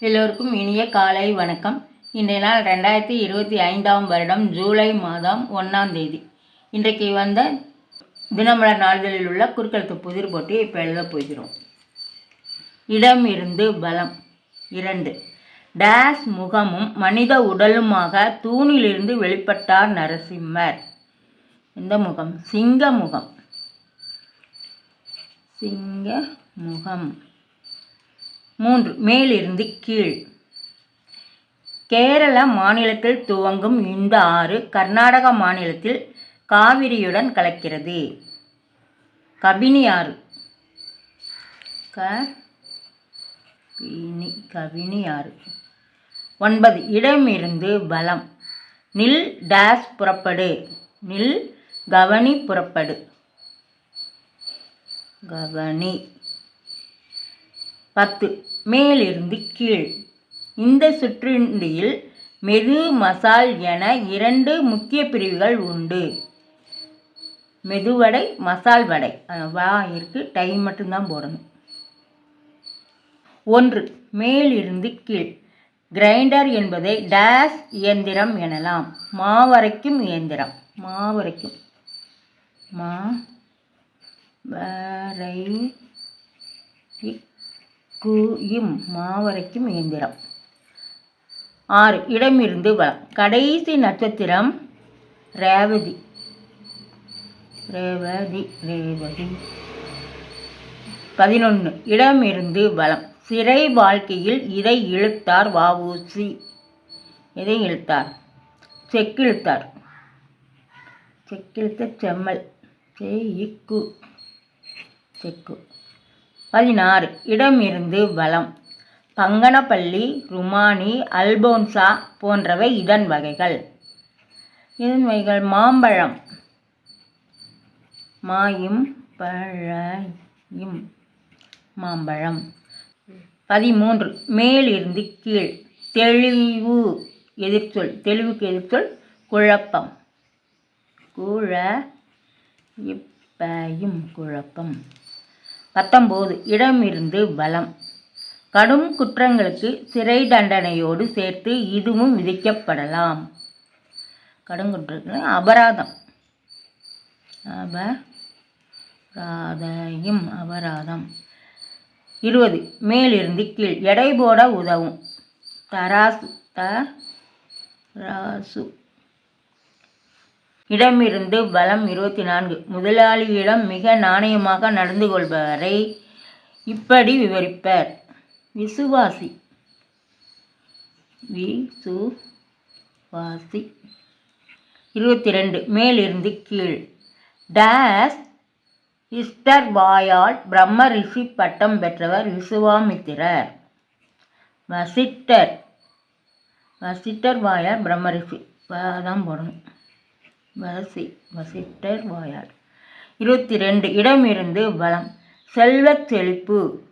எல்லோருக்கும் இனிய காலை வணக்கம். இன்றைய நாள் ரெண்டாயிரத்தி இருபத்தி ஐந்தாம் வருடம் ஜூலை மாதம் ஒன்றாம் தேதி. இன்றைக்கு வந்த தினமலர் நாளிதழில் உள்ள குறுக்கெழுத்து புதிர் போட்டி இப்போ எழுத போகிறோம். இடம் இருந்து பலம். இரண்டு. டேஸ் முகமும் மனித உடலுமாக தூணிலிருந்து வெளிப்பட்டார் நரசிம்மர். இந்த முகம்? சிங்க முகம். சிங்க முகம். மூன்று. மேலிருந்து கீழ். கேரள மாநிலத்தில் துவங்கும் இந்த ஆறு கர்நாடக மாநிலத்தில் காவிரியுடன் கலக்கிறது. கபினி ஆறு. க பினி கபினி ஆறு. ஒன்பது. இடமிருந்து பலம் நில் டேஸ் புறப்படு. நில் கவனி புறப்படு. கவனி. பத்து. மேலிருந்து கீழ். இந்த சுற்றுண்டியில் மெது மசால் என இரண்டு முக்கிய பிரிவுகள் உண்டு. மெதுவடை மசால் வடை. வா இருக்கு டைம் மட்டும்தான் போடணும். ஒன்று. மேலிருந்து கீழ். கிரைண்டர் என்பதை டேஷ் இயந்திரம் எனலாம். மாவரைக்கும் இயந்திரம். மாவரைக்கும். மா வரை குயும் மாவரைக்கும் இயந்திரம். ஆறு இடமிருந்து வளம் கடைசி நட்சத்திரம் ரேவதி. ரேவதி ரேவதி. பதினொன்று இடமிருந்து வளம். சிறை வாழ்க்கையில் இதை இழுத்தார் வாவூசி இதை இழுத்தார். செக்கிழுத்தார். செக்கிழுத்த செம்மல். செக்கு செக்கு. பதினாறு. இடமிருந்து வளம் பங்கனப்பள்ளி ருமானி அல்போன்சா போன்றவை இதன் வகைகள். இதன் வகைகள் மாம்பழம். மாயும் பழையும் மாம்பழம். பதிமூன்று. மேலிருந்து கீழ். தெளிவு எதிர்ச்சொல். தெளிவுக்கு எதிர்ச்சொல் குழப்பம். குழ இப்பயும் குழப்பம். பத்தொம்போது இடமிருந்து பலம் கடும் குற்றங்களுக்கு சிறை தண்டனையோடு சேர்த்து இதுவும் விதிக்கப்படலாம். கடும் குற்றங்கள் அபராதம். அபராதையும் அபராதம். இருபது மேலிருந்து கீழ். எடை போட உதவும். தராசு தராசு. இடமிருந்து பலம் இருபத்தி நான்கு. முதலாளியிடம் மிக நாணயமாக நடந்து கொள்பவரை இப்படி விவரிப்பர். விசுவாசி. விசுவாசி. இருபத்தி ரெண்டு மேலிருந்து கீழ். டேஸ் இஸ்டர் வாயால் பிரம்ம ரிஷி பட்டம் பெற்றவர் விசுவாமித்திரர். வசிட்டர். வசிட்டர் வாயால் பிரம்ம ரிஷி. தான் போடணும். வசி வசிட்டர் வாயால். இருபத்தி ரெண்டு இடமிருந்து பலம் செல்வச் செழிப்பு.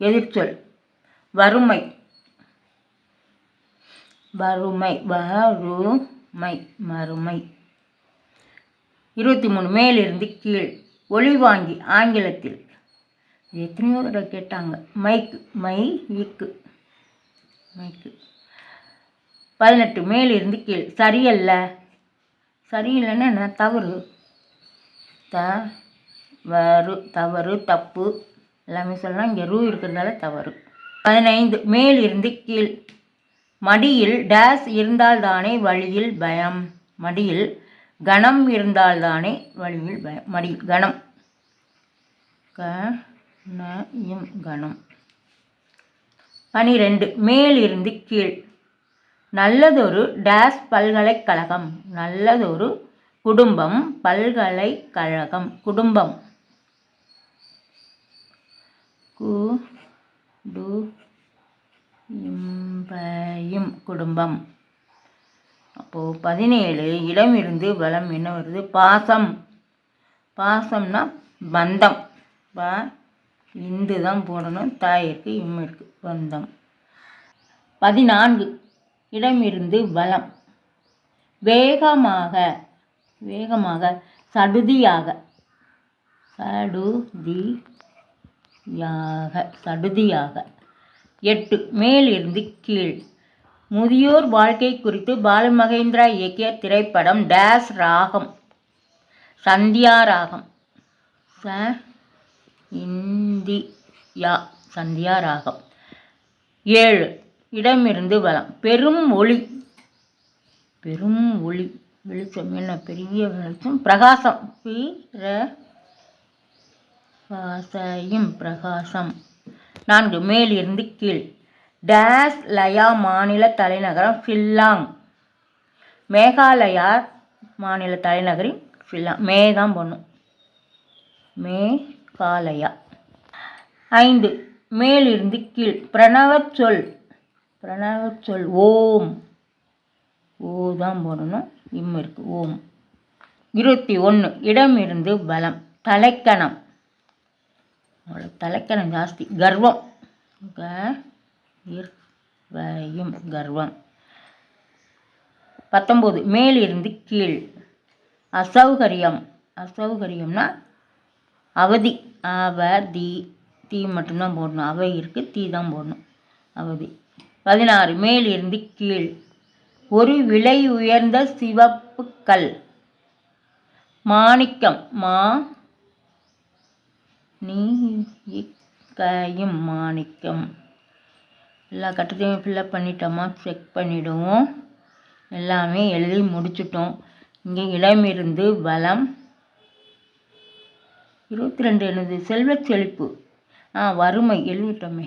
எதிர்ச்சொல். வறுமை. வறுமை வறுமை மறுமை. இருபத்தி மூணு மேலிருந்து கீழ். ஒளிவாங்கி ஆங்கிலத்தில். எத்தனையோ தடவை கேட்டாங்க. மைக் மை இக்கு மைக்கு. பதினெட்டு மேலிருந்து கீழ். சரியல்ல. சரியில்லைன்னா என்ன? தவறு. த வரு தவறு தப்பு எல்லாமே சொல்லலாம். இங்கே ரூ இருக்கிறதால தவறு. பதினைந்து மேல் இருந்து கீழ். மடியில் டேஸ் இருந்தால்தானே வழியில் பயம். மடியில் கணம் இருந்தால்தானே வழியில் பயம். மடி கணம். கணம் கணம். பனிரெண்டு மேல் இருந்து கீழ். நல்லதொரு டேஸ் பல்கலைக்கழகம் நல்லதொரு குடும்பம் பல்கலைக்கழகம் குடும்பம். குடும்பம் குடும்பம். அப்போது பதினேழு இடம் இருந்து பலம் என்ன வருது? பாசம். பாசம்னா பந்தம். பா இந்து தான் போடணும் தாயிற்கு இம்மிற்கு பந்தம். பதினான்கு இடமிருந்து பலம் வேகமாக வேகமாக சடுதியாக சடுதியாக சடுதியாக. எட்டு மேலிருந்து கீழ். முதியோர் வாழ்க்கை குறித்து பாலுமகேந்திரா இயக்கிய திரைப்படம் டேஸ் ராகம். சந்தியா ராகம். ச இந்தியா சந்தியா ராகம். ஏழு இடமிருந்து வளம். பெரும் ஒளி. பெரும் ஒளி. வெளிச்சம் என்ன பெரிய வெளிச்சம். பிரகாசம். பி. வாசையும் பிரகாசம். நான்கு. மேலிருந்து கீழ். டேஸ் லயா மாநில தலைநகரம் ஃபில்லாங் மேகாலயா மாநில தலைநகரின் ஃபில்லாங் மே தான் மேகாலயா. ஐந்து. மேலிருந்து கீழ். பிரணவச் சொல். பிரணவ சொல் ஓம். ஓ தான் போடணும். இம் இருக்கு. ஓம். இருபத்தி ஒன்று இடமிருந்து பலம். தலைக்கணம். தலைக்கணம் ஜாஸ்தி. கர்வம். க கர்வம். பத்தொம்போது மேலிருந்து கீழ். அசௌகரியம். அசௌகரியம்னா அவதி. அவதி தீ. மட்டும்தான் போடணும். அவை இருக்குது தீ தான் போடணும். அவதி. பதினாறு. மேலிருந்து கீழ். ஒரு விலை உயர்ந்த சிவப்பு கல். மாணிக்கம். மா. நீ. மாணிக்கம். எல்லா கட்டத்தையும் ஃபில்லப் பண்ணிட்டோமா? செக் பண்ணிவிடுவோம் எல்லாமே எழுதி முடிச்சிட்டோம். இங்கே இடமிருந்து பலம் இருபத்தி ரெண்டு என்னது? செல்வச் செழிப்பு. ஆ வறுமை. எழுதிட்டோமே.